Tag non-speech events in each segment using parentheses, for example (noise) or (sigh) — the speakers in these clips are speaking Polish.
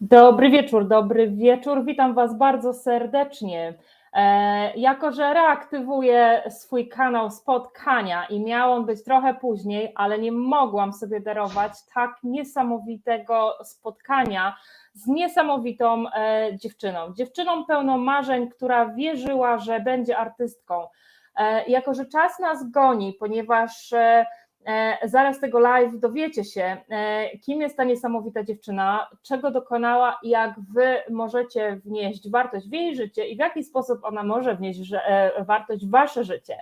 Dobry wieczór, dobry wieczór. Witam Was bardzo serdecznie. E, jako, że reaktywuję swój kanał spotkania i miał on być trochę później, ale nie mogłam sobie darować tak niesamowitego spotkania z niesamowitą e, dziewczyną. Dziewczyną pełną marzeń, która wierzyła, że będzie artystką. E, jako, że czas nas goni, ponieważ zaraz tego live dowiecie się, e, kim jest ta niesamowita dziewczyna, czego dokonała i jak wy możecie wnieść wartość w jej życie i w jaki sposób ona może wnieść e, wartość w wasze życie.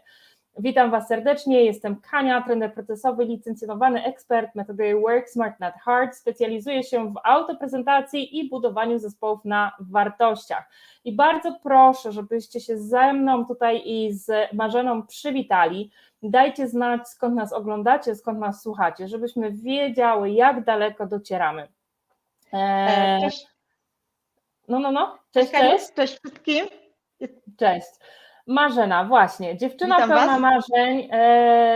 Witam Was serdecznie, jestem Kania, trener procesowy, licencjonowany ekspert metody Work Smart Not Hard. Specjalizuję się w autoprezentacji i budowaniu zespołów na wartościach. I bardzo proszę, żebyście się ze mną tutaj i z Marzeną przywitali. Dajcie znać, skąd nas oglądacie, skąd nas słuchacie, żebyśmy wiedziały, jak daleko docieramy. Eee... Cześć. No, no, no. Cześć, cześć. Cześć wszystkim. Cześć. Marzena, właśnie, dziewczyna Witam pełna was. marzeń, e,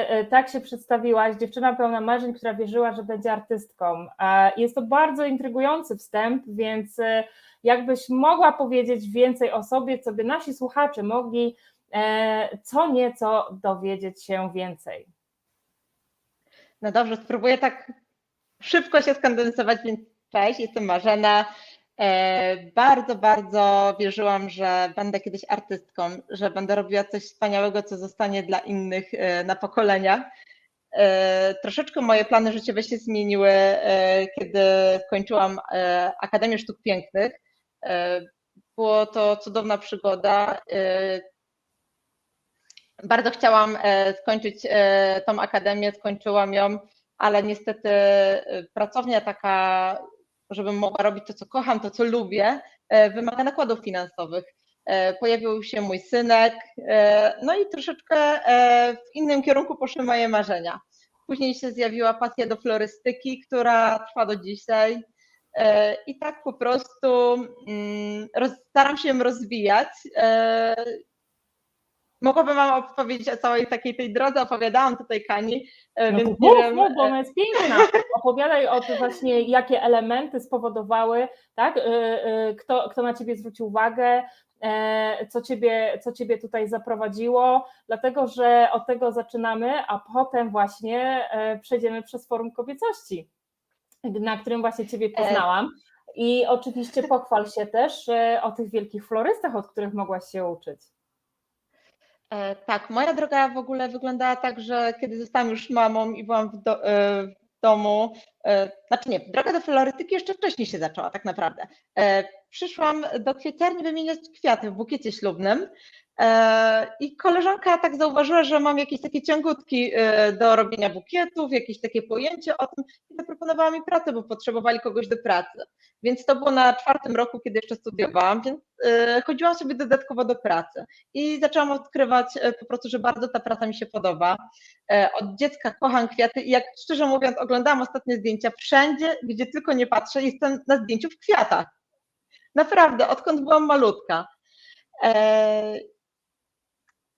e, tak się przedstawiłaś, dziewczyna pełna marzeń, która wierzyła, że będzie artystką. E, jest to bardzo intrygujący wstęp, więc e, jakbyś mogła powiedzieć więcej o sobie, co by nasi słuchacze mogli e, co nieco dowiedzieć się więcej. No dobrze, spróbuję tak szybko się skondensować, więc cześć, jestem Marzena, bardzo, bardzo wierzyłam, że będę kiedyś artystką, że będę robiła coś wspaniałego, co zostanie dla innych e, na pokolenia. E, troszeczkę moje plany życiowe się zmieniły, kiedy skończyłam Akademię Sztuk Pięknych. Było to cudowna przygoda. Bardzo chciałam skończyć tą akademię, skończyłam ją, ale niestety pracownia taka żebym mogła robić to, co kocham, to, co lubię, e, wymaga nakładów finansowych. E, pojawił się mój synek, e, no i troszeczkę w innym kierunku poszły moje marzenia. Później się zjawiła pasja do florystyki, która trwa do dzisiaj. I tak po prostu mm, staram się ją rozwijać mogłabym Wam opowiedzieć o całej takiej tej drodze, opowiadałam tutaj Kani, e, no więc nie wiem. Mów, bo ona jest piękna. (laughs) Opowiadaj o tym właśnie, jakie elementy spowodowały, tak? E, e, kto, kto na Ciebie zwrócił uwagę, co ciebie, co ciebie tutaj zaprowadziło, dlatego że od tego zaczynamy, a potem właśnie przejdziemy przez forum kobiecości, na którym właśnie Ciebie poznałam. I oczywiście pochwal się też o tych wielkich florystach, od których mogłaś się uczyć. E, tak, moja droga w ogóle wyglądała tak, że kiedy zostałam już mamą i byłam w, do, e, w domu, e, znaczy nie, droga do florytyki jeszcze wcześniej się zaczęła tak naprawdę. Przyszłam do kwieciarni wymieniać kwiaty w bukiecie ślubnym E, I koleżanka tak zauważyła, że mam jakieś takie ciągutki e, do robienia bukietów, jakieś takie pojęcie o tym i zaproponowała mi pracę, bo potrzebowali kogoś do pracy. Więc to było na czwartym roku, kiedy jeszcze studiowałam, więc e, chodziłam sobie dodatkowo do pracy i zaczęłam odkrywać po prostu, że bardzo ta praca mi się podoba. Od dziecka kocham kwiaty i jak szczerze mówiąc oglądałam ostatnie zdjęcia, wszędzie, gdzie tylko nie patrzę, jestem na zdjęciu w kwiatach. Naprawdę, odkąd byłam malutka.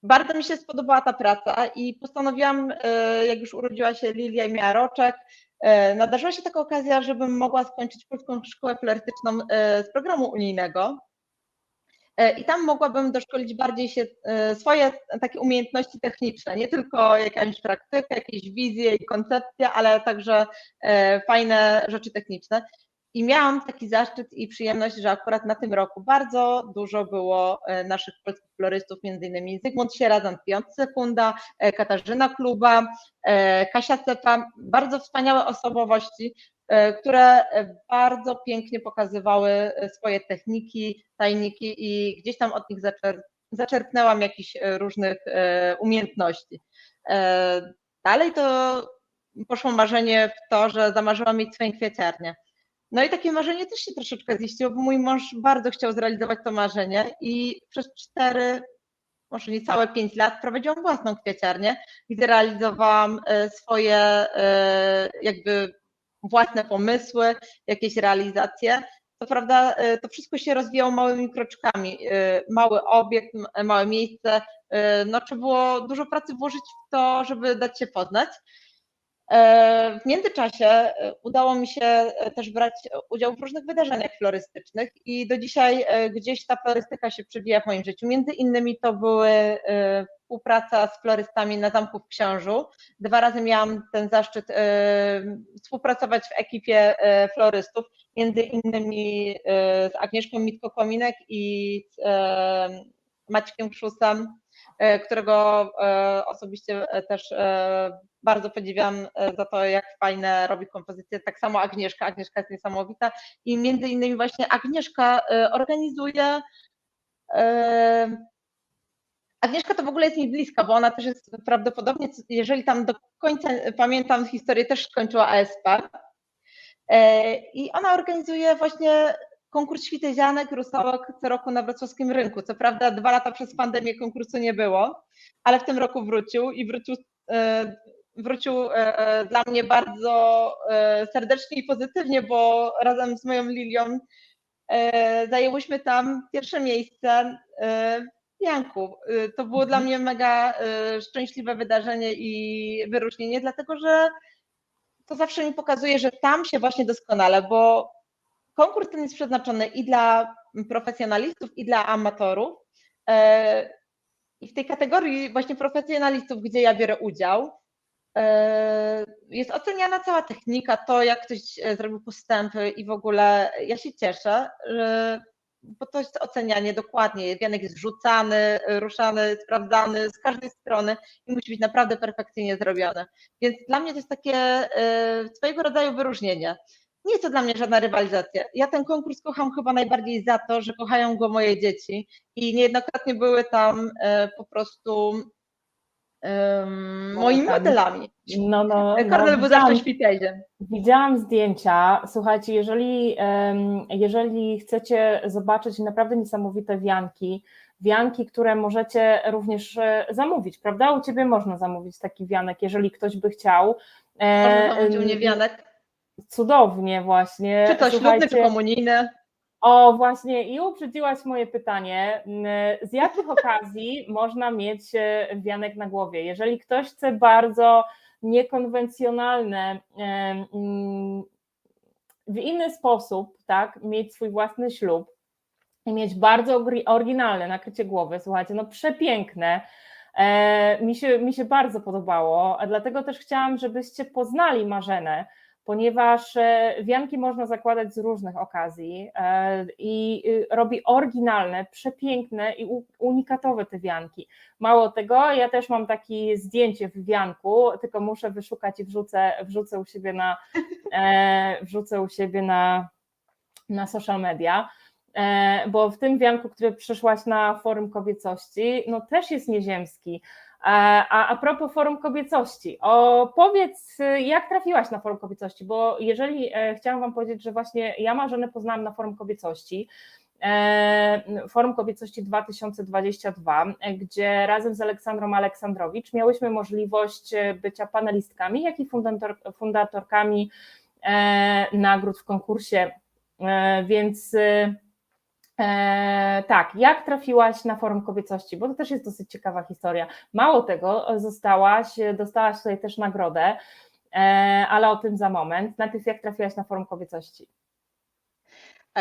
Bardzo mi się spodobała ta praca i postanowiłam, e, jak już urodziła się Lilia i miała roczek, e, nadarzyła się taka okazja, żebym mogła skończyć Polską Szkołę Flertyczną e, z programu unijnego. I tam mogłabym doszkolić bardziej się swoje takie umiejętności techniczne, nie tylko jakąś praktykę, jakieś wizje i koncepcje, ale także fajne rzeczy techniczne. I miałam taki zaszczyt i przyjemność, że akurat na tym roku bardzo dużo było e, naszych polskich florystów, innymi Zygmunt Sierazan, Piotr Sekunda, e, Katarzyna Kluba, e, Kasia Cepa, bardzo wspaniałe osobowości, które bardzo pięknie pokazywały swoje techniki, tajniki i gdzieś tam od nich zaczerpnęłam jakichś różnych umiejętności. Dalej to poszło marzenie w to, że zamarzyłam mieć swoją kwieciarnię. No i takie marzenie też się troszeczkę ziściło, bo mój mąż bardzo chciał zrealizować to marzenie i przez cztery, może niecałe pięć lat prowadziłam własną kwieciarnię, gdzie realizowałam e, swoje e, jakby własne pomysły, jakieś realizacje. Co prawda e, to wszystko się rozwijało małymi kroczkami. Mały obiekt, małe miejsce. No trzeba było dużo pracy włożyć w to, żeby dać się poznać. E, W międzyczasie e, udało mi się e, też brać udział w różnych wydarzeniach florystycznych i do dzisiaj gdzieś ta florystyka się przebija w moim życiu. Między innymi to były współpraca z florystami na Zamku w Książu. Dwa razy miałam ten zaszczyt współpracować w ekipie florystów, między innymi z Agnieszką Mitko-Kominek i z Maćkiem Krzusem, którego e, osobiście e, też e, bardzo podziwiam e, za to, jak fajne robi kompozycje. Tak samo Agnieszka, Agnieszka jest niesamowita i między innymi właśnie Agnieszka e, organizuje. e, Agnieszka to w ogóle jest mi bliska, bo ona też jest prawdopodobnie, jeżeli tam do końca pamiętam historię, też skończyła ASP. E, I ona organizuje właśnie konkurs świtezianek, rusałek co roku na wrocławskim rynku. Co prawda dwa lata przez pandemię konkursu nie było, ale w tym roku wrócił i wrócił, e, wrócił e, e, dla mnie bardzo serdecznie i pozytywnie, bo razem z moją Lilią zajęłyśmy tam pierwsze miejsce w Janku. To było dla mnie mega szczęśliwe wydarzenie i wyróżnienie, dlatego że to zawsze mi pokazuje, że tam się właśnie doskonale, bo konkurs ten jest przeznaczony i dla profesjonalistów, i dla amatorów. E, I w tej kategorii właśnie profesjonalistów, gdzie ja biorę udział, e, jest oceniana cała technika, to jak ktoś e, zrobił postępy i w ogóle ja się cieszę, bo to jest ocenianie dokładnie. Wianek jest rzucany, ruszany, sprawdzany z każdej strony i musi być naprawdę perfekcyjnie zrobione. Więc dla mnie to jest takie swojego rodzaju wyróżnienie. Nie jest to dla mnie żadna rywalizacja. Ja ten konkurs kocham chyba najbardziej za to, że kochają go moje dzieci i niejednokrotnie były tam e, po prostu em, moimi modelami. No, no, Kornel no, był widziałam, zawsze świteziem. widziałam zdjęcia. Słuchajcie, jeżeli, jeżeli chcecie zobaczyć naprawdę niesamowite wianki, wianki, które możecie również e, zamówić, prawda? U Ciebie można zamówić taki wianek, jeżeli ktoś by chciał. E, Można zamówić u mnie wianek, Cudownie właśnie. czy to ślubny, czy komunijny. O, właśnie, i uprzedziłaś moje pytanie. Mm, Z jakich okazji (laughs) można mieć e, wianek na głowie? Jeżeli ktoś chce bardzo niekonwencjonalne, w inny sposób, tak, mieć swój własny ślub i mieć bardzo oryginalne nakrycie głowy, słuchajcie, no przepiękne. E, Mi się, mi się bardzo podobało, a dlatego też chciałam, żebyście poznali Marzenę, ponieważ e, wianki można zakładać z różnych okazji e, i y, robi oryginalne, przepiękne i unikatowe te wianki. Mało tego, ja też mam takie zdjęcie w wianku, tylko muszę wyszukać i wrzucę, wrzucę u siebie na, e, wrzucę u siebie na, na social media. Bo w tym wianku, który przyszłaś na forum kobiecości, no też jest nieziemski. E, A, a propos forum kobiecości, o, powiedz, y, jak trafiłaś na forum kobiecości, bo jeżeli e, chciałam Wam powiedzieć, że właśnie ja Marzenę poznałam na forum kobiecości, e, Forum Kobiecości 2022, e, gdzie razem z Aleksandrą Aleksandrowicz miałyśmy możliwość e, bycia panelistkami, jak i fundator, fundatorkami e, nagród w konkursie, więc e, tak, jak trafiłaś na forum kobiecości? Bo to też jest dosyć ciekawa historia. Mało tego, zostałaś, dostałaś tutaj też nagrodę, e, ale o tym za moment. Najpierw jak trafiłaś na forum kobiecości?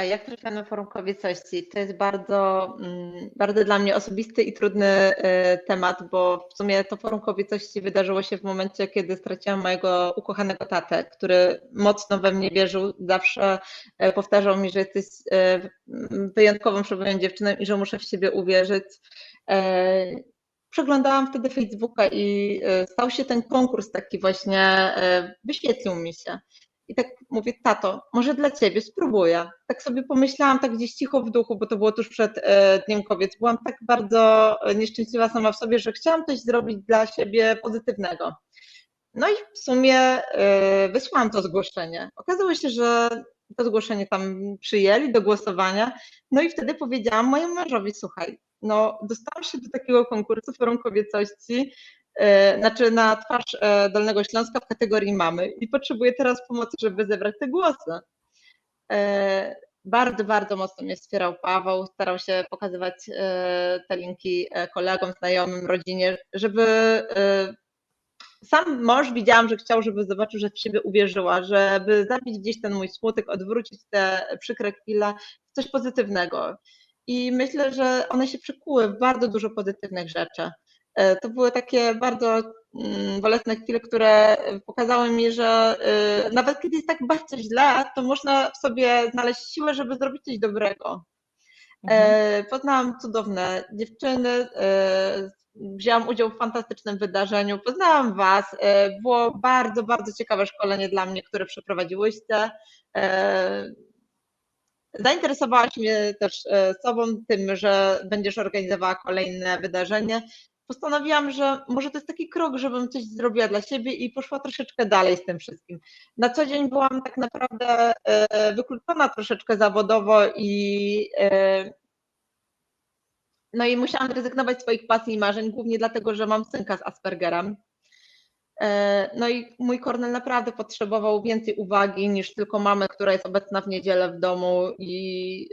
Jak trafiłam na forum kobiecości? To jest bardzo, mm, bardzo dla mnie osobisty i trudny e, temat, bo w sumie to forum kobiecości wydarzyło się w momencie, kiedy straciłam mojego ukochanego tatę, który mocno we mnie wierzył, zawsze e, powtarzał mi, że jesteś e, wyjątkową, przebyłą dziewczyną i że muszę w siebie uwierzyć. E, Przeglądałam wtedy Facebooka i stał się ten konkurs taki właśnie, wyświetlił mi się. I tak mówię, tato, może dla ciebie spróbuję. Tak sobie pomyślałam, tak gdzieś cicho w duchu, bo to było tuż przed e, Dniem Kobiet. Byłam tak bardzo e, nieszczęśliwa sama w sobie, że chciałam coś zrobić dla siebie pozytywnego. No i w sumie e, wysłałam to zgłoszenie. Okazało się, że to zgłoszenie tam przyjęli do głosowania. No i wtedy powiedziałam mojemu mężowi, słuchaj, no dostałam się do takiego konkursu Forum Kobiecości, znaczy na twarz e, Dolnego Śląska w kategorii mamy i potrzebuję teraz pomocy, żeby zebrać te głosy. E, Bardzo, bardzo mocno mnie wspierał Paweł, starał się pokazywać e, te linki e, kolegom, znajomym, rodzinie, żeby e, sam mąż widziałam, że chciał, żeby zobaczył, że w siebie uwierzyła, żeby zabić gdzieś ten mój smutek, odwrócić te przykre chwile w coś pozytywnego. I myślę, że one się przykuły w bardzo dużo pozytywnych rzeczy. E, To były takie bardzo mm, bolesne chwile, które pokazały mi, że e, nawet kiedy jest tak bardzo źle, to można w sobie znaleźć siłę, żeby zrobić coś dobrego. Mhm. E, Poznałam cudowne dziewczyny, wzięłam udział w fantastycznym wydarzeniu, poznałam Was. Było bardzo, bardzo ciekawe szkolenie dla mnie, które przeprowadziłyście. Zainteresowałaś mnie też sobą, tym, że będziesz organizowała kolejne wydarzenie. Postanowiłam, że może to jest taki krok, żebym coś zrobiła dla siebie i poszła troszeczkę dalej z tym wszystkim. Na co dzień byłam tak naprawdę e, wykluczona troszeczkę zawodowo i e, no i musiałam zrezygnować z swoich pasji i marzeń, głównie dlatego, że mam synka z Aspergerem. E, No i mój Kornel naprawdę potrzebował więcej uwagi niż tylko mamy, która jest obecna w niedzielę w domu i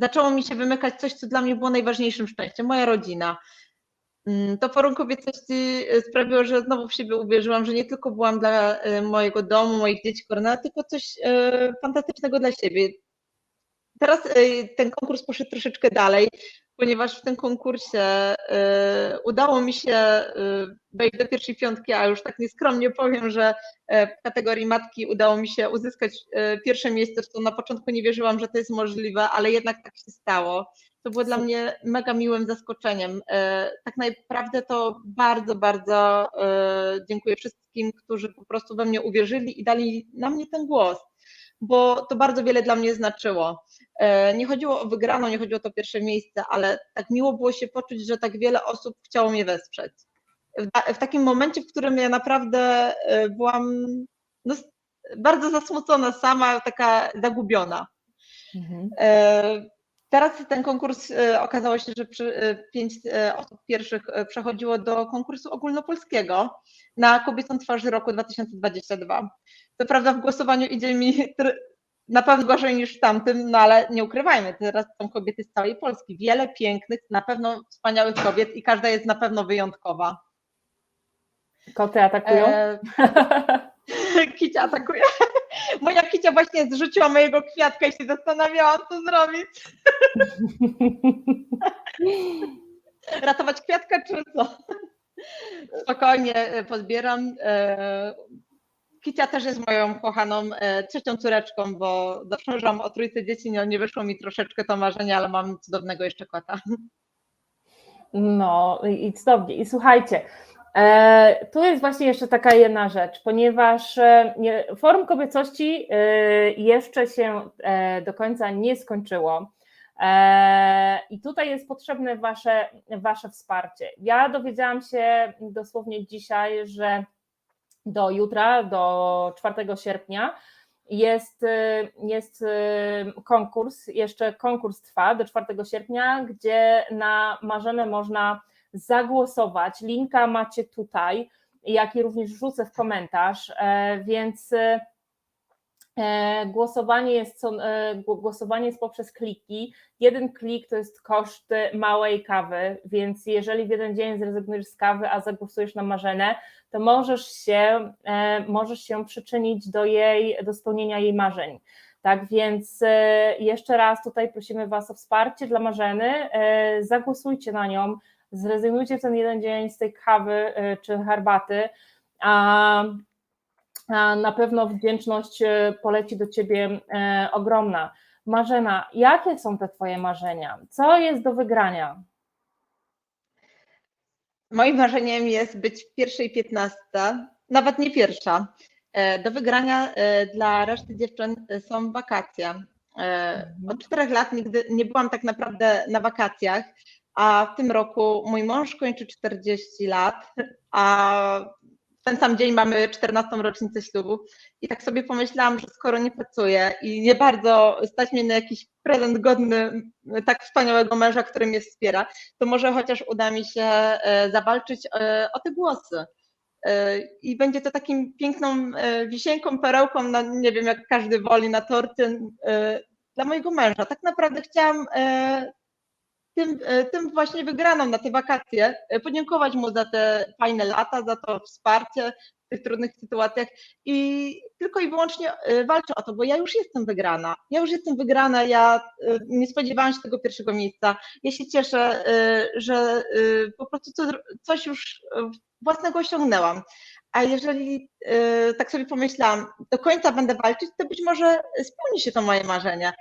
zaczęło mi się wymykać coś, co dla mnie było najważniejszym szczęściem, moja rodzina. Mm, To forum kobiecości e, sprawiło, że znowu w siebie uwierzyłam, że nie tylko byłam dla e, mojego domu, moich dzieci Kornela, tylko coś e, fantastycznego dla siebie. Teraz ten konkurs poszedł troszeczkę dalej, ponieważ w tym konkursie e, udało mi się e, wejść do pierwszej piątki, a już tak nieskromnie powiem, że e, w kategorii matki udało mi się uzyskać e, pierwsze miejsce, co na początku nie wierzyłam, że to jest możliwe, ale jednak tak się stało. To było dla mnie mega miłym zaskoczeniem. E, Tak naprawdę to bardzo, bardzo dziękuję wszystkim, którzy po prostu we mnie uwierzyli i dali na mnie ten głos, bo to bardzo wiele dla mnie znaczyło. E, Nie chodziło o wygraną, nie chodziło o to pierwsze miejsce, ale tak miło było się poczuć, że tak wiele osób chciało mnie wesprzeć. W, w takim momencie, w którym ja naprawdę e, byłam no, bardzo zasmucona sama, taka zagubiona. Mhm. E, Teraz ten konkurs okazało się, że pięć osób pierwszych przechodziło do konkursu ogólnopolskiego na kobiecą twarz roku 2022. Co prawda w głosowaniu idzie mi na pewno gorzej niż w tamtym, no ale nie ukrywajmy, teraz są kobiety z całej Polski. Wiele pięknych, na pewno wspaniałych kobiet i każda jest na pewno wyjątkowa. Koty atakują? E, (laughs) Kicia atakuje. (laughs) Moja Kicia właśnie zrzuciła mojego kwiatka i się zastanawiałam, co zrobić. (laughs) Ratować kwiatka czy co? Spokojnie e, pozbieram. E, Kicia też jest moją kochaną e, trzecią córeczką, bo marzyłam o trójce dzieci, nie, nie wyszło mi troszeczkę to marzenie, ale mam cudownego jeszcze kota. No i cudownie. I słuchajcie, e, tu jest właśnie jeszcze taka jedna rzecz, ponieważ e, Forum Kobiecości e, jeszcze się e, do końca nie skończyło. E, I tutaj jest potrzebne wasze, wasze wsparcie. Ja dowiedziałam się dosłownie dzisiaj, że do jutra, do 4 sierpnia, jest, y, jest y, konkurs, jeszcze konkurs trwa do 4 sierpnia, gdzie na Marzenę można zagłosować. Linka macie tutaj, jak i również wrzucę w komentarz, e, więc y, głosowanie jest, e, gło- głosowanie jest poprzez kliki. Jeden klik to jest koszt małej kawy, więc jeżeli w jeden dzień zrezygnujesz z kawy, a zagłosujesz na Marzenę, to możesz się, e, możesz się przyczynić do jej, do spełnienia jej marzeń. Tak więc e, jeszcze raz tutaj prosimy Was o wsparcie dla Marzeny, e, zagłosujcie na nią, zrezygnujcie w ten jeden dzień z tej kawy e, czy herbaty, a na pewno wdzięczność e, poleci do Ciebie e, ogromna. Marzena, jakie są te Twoje marzenia? Co jest do wygrania? Moim marzeniem jest być w pierwszej piętnastce, nawet nie pierwsza. E, Do wygrania dla reszty dziewczyn są wakacje. Od czterech lat nigdy nie byłam tak naprawdę na wakacjach, a w tym roku mój mąż kończy 40 lat, a ten sam dzień mamy 14. rocznicę ślubu. I tak sobie pomyślałam, że skoro nie pracuję i nie bardzo stać mnie na jakiś prezent godny tak wspaniałego męża, który mnie wspiera, to może chociaż uda mi się e, zawalczyć e, o te głosy. E, I będzie to takim piękną wisienką, perełką, na, nie wiem jak każdy woli, na torty dla mojego męża. Tak naprawdę chciałam tym, e, tym właśnie wygraną na te wakacje, e, podziękować mu za te fajne lata, za to wsparcie w tych trudnych sytuacjach i tylko i wyłącznie e, walczę o to, bo ja już jestem wygrana. Ja już jestem wygrana, ja nie spodziewałam się tego pierwszego miejsca. Ja się cieszę, że po prostu co- coś już własnego osiągnęłam. A jeżeli tak sobie pomyślałam, do końca będę walczyć, to być może spełni się to moje marzenie.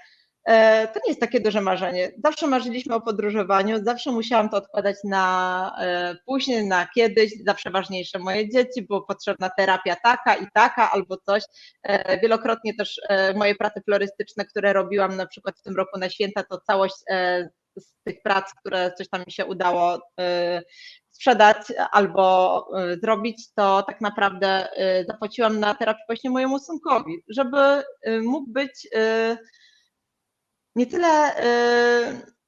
E, To nie jest takie duże marzenie. Zawsze marzyliśmy o podróżowaniu, zawsze musiałam to odkładać na e, później, na kiedyś, zawsze ważniejsze moje dzieci, było potrzebna terapia taka i taka albo coś. E, Wielokrotnie też moje prace florystyczne, które robiłam na przykład w tym roku na święta, to całość z tych prac, które coś tam mi się udało sprzedać albo zrobić, to tak naprawdę zapłaciłam na terapię właśnie mojemu synkowi, żeby mógł być nie tyle. y,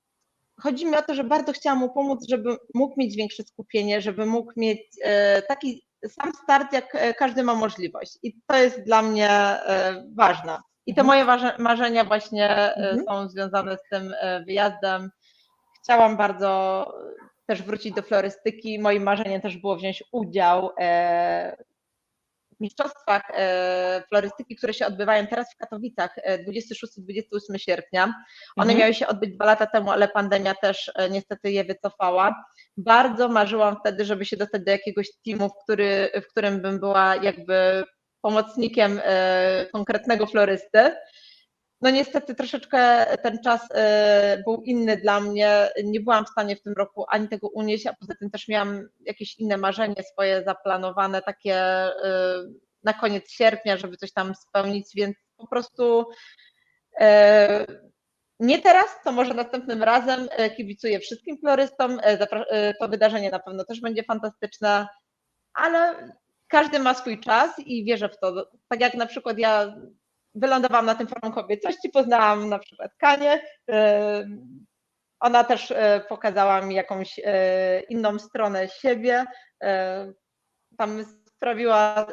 Chodzi mi o to, że bardzo chciałam mu pomóc, żeby mógł mieć większe skupienie, żeby mógł mieć y, taki sam start, jak e, każdy ma możliwość. I to jest dla mnie ważne. I te Mhm. moje marzenia właśnie Mhm. są związane z tym wyjazdem. Chciałam bardzo też wrócić do florystyki. Moim marzeniem też było wziąć udział mistrzostwach e, florystyki, które się odbywają teraz w Katowicach e, 26-28 sierpnia. One Mhm. miały się odbyć dwa lata temu, ale pandemia też e, niestety je wycofała. Bardzo marzyłam wtedy, żeby się dostać do jakiegoś teamu, w, który, w którym bym była jakby pomocnikiem e, konkretnego florysty. No niestety troszeczkę ten czas e, był inny dla mnie. Nie byłam w stanie w tym roku ani tego unieść, a poza tym też miałam jakieś inne marzenie swoje zaplanowane, takie e, na koniec sierpnia, żeby coś tam spełnić, więc po prostu e, nie teraz, to może następnym razem kibicuję wszystkim florystom. To wydarzenie na pewno też będzie fantastyczne, ale każdy ma swój czas i wierzę w to. Tak jak na przykład ja wylądowałam na tym forum kobiecości, poznałam na przykład Kanię. e, Ona też e, pokazała mi jakąś e, inną stronę siebie. e, Tam sprawiła,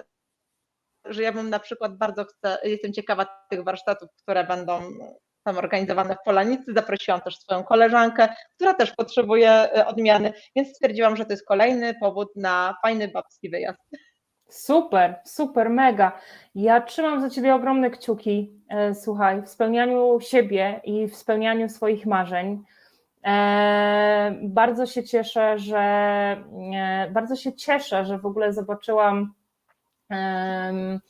że ja bym na przykład bardzo chcę, jestem ciekawa tych warsztatów, które będą tam organizowane w Polanicy. Zaprosiłam też swoją koleżankę, która też potrzebuje odmiany, więc stwierdziłam, że to jest kolejny powód na fajny babski wyjazd. Super, super, mega. Ja trzymam za ciebie ogromne kciuki, e, słuchaj, w spełnianiu siebie i w spełnianiu swoich marzeń. E, bardzo się cieszę, że e, bardzo się cieszę, że w ogóle zobaczyłam em,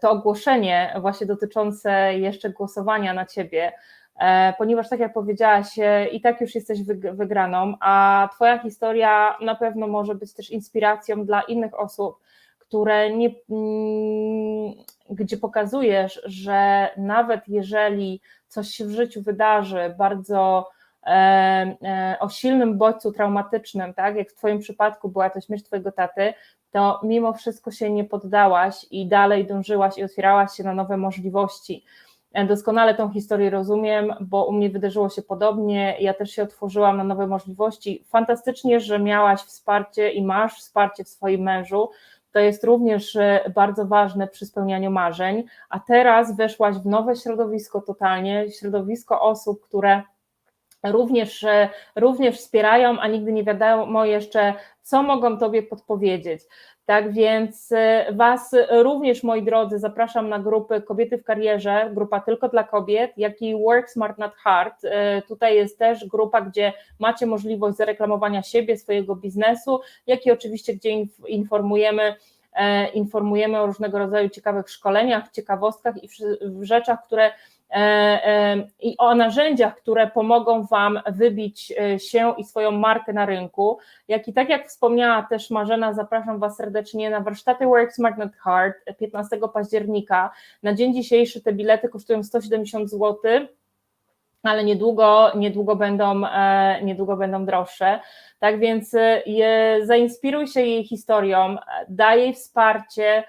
to ogłoszenie właśnie dotyczące jeszcze głosowania na ciebie, e, ponieważ tak jak powiedziałaś, e, i tak już jesteś wyg- wygraną, a twoja historia na pewno może być też inspiracją dla innych osób, które nie, mm, gdzie pokazujesz, że nawet jeżeli coś się w życiu wydarzy bardzo e, e, o silnym bodźcu traumatycznym, tak, jak w Twoim przypadku była to śmierć Twojego taty, to mimo wszystko się nie poddałaś i dalej dążyłaś i otwierałaś się na nowe możliwości. E, Doskonale tą historię rozumiem, bo u mnie wydarzyło się podobnie. Ja też się otworzyłam na nowe możliwości. Fantastycznie, że miałaś wsparcie i masz wsparcie w swoim mężu. To jest również e, bardzo ważne przy spełnianiu marzeń. A teraz weszłaś w nowe środowisko totalnie, środowisko osób, które również, e, również wspierają, a nigdy nie wiadomo jeszcze, co mogą Tobie podpowiedzieć. Tak więc e, Was również, moi drodzy, zapraszam na grupy Kobiety w Karierze, grupa tylko dla kobiet, jak i Work Smart Not Hard. E, Tutaj jest też grupa, gdzie macie możliwość zareklamowania siebie, swojego biznesu, jak i oczywiście, gdzie inf- informujemy informujemy o różnego rodzaju ciekawych szkoleniach, ciekawostkach i rzeczach, które i o narzędziach, które pomogą Wam wybić e, się i swoją markę na rynku. Jak i tak jak wspomniała też Marzena, zapraszam Was serdecznie na warsztaty Work Smart Not Hard 15 października. Na dzień dzisiejszy te bilety kosztują 170 zł ale niedługo, niedługo, będą, e, niedługo będą droższe. Tak więc e, je, zainspiruj się jej historią, e, daj jej wsparcie.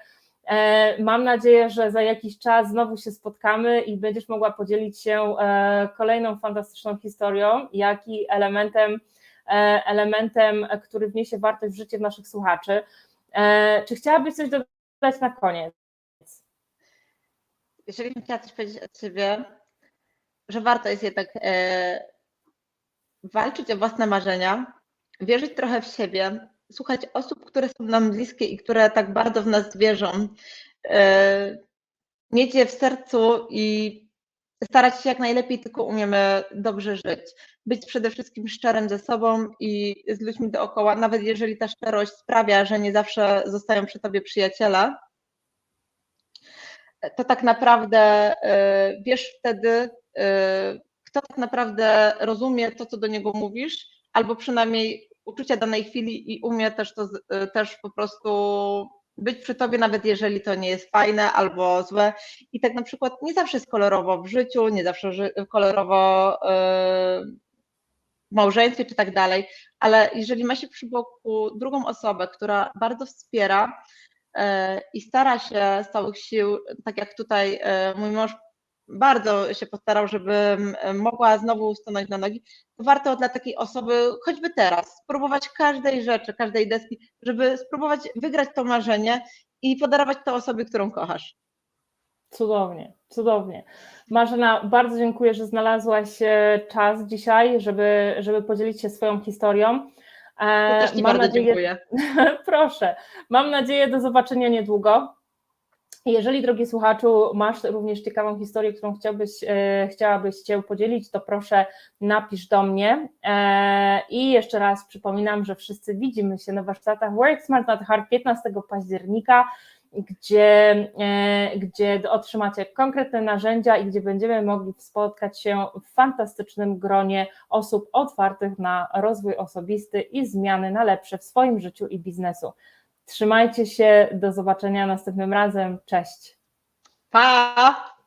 E, Mam nadzieję, że za jakiś czas znowu się spotkamy i będziesz mogła podzielić się e, kolejną fantastyczną historią, jak i elementem, e, elementem, który wniesie wartość w życie naszych słuchaczy. Czy chciałabyś coś dodać na koniec? Jeżeli bym chciała coś powiedzieć od siebie, że warto jest jednak walczyć o własne marzenia, wierzyć trochę w siebie, słuchać osób, które są nam bliskie i które tak bardzo w nas wierzą, e, mieć je w sercu i starać się jak najlepiej tylko umiemy dobrze żyć. Być przede wszystkim szczerym ze sobą i z ludźmi dookoła, nawet jeżeli ta szczerość sprawia, że nie zawsze zostają przy tobie przyjaciele, to tak naprawdę e, wiesz wtedy, e, kto tak naprawdę rozumie to, co do niego mówisz, albo przynajmniej uczucia danej chwili i umie też to e, też po prostu być przy tobie, nawet jeżeli to nie jest fajne albo złe. I tak na przykład nie zawsze jest kolorowo w życiu, nie zawsze kolorowo e, w małżeństwie czy tak dalej, ale jeżeli ma się przy boku drugą osobę, która bardzo wspiera e, i stara się z całych sił, tak jak tutaj mój mąż bardzo się postarał, żebym e, mogła znowu stanąć na nogi, to warto dla takiej osoby choćby teraz spróbować każdej rzeczy, każdej deski, żeby spróbować wygrać to marzenie i podarować to osobie, którą kochasz. Cudownie, cudownie. Marzena, bardzo dziękuję, że znalazłaś e, czas dzisiaj, żeby, żeby podzielić się swoją historią. E, Ja też Ci mam bardzo nadzieję- dziękuję. (laughs) Proszę. Mam nadzieję do zobaczenia niedługo. Jeżeli, drogi słuchaczu, masz również ciekawą historię, którą chciałbyś, e, chciałabyś się podzielić, to proszę napisz do mnie. E, I jeszcze raz przypominam, że wszyscy widzimy się na warsztatach Work Smart na Hard 15 października, gdzie, e, gdzie otrzymacie konkretne narzędzia i gdzie będziemy mogli spotkać się w fantastycznym gronie osób otwartych na rozwój osobisty i zmiany na lepsze w swoim życiu i biznesu. Trzymajcie się, do zobaczenia następnym razem. Cześć. Pa!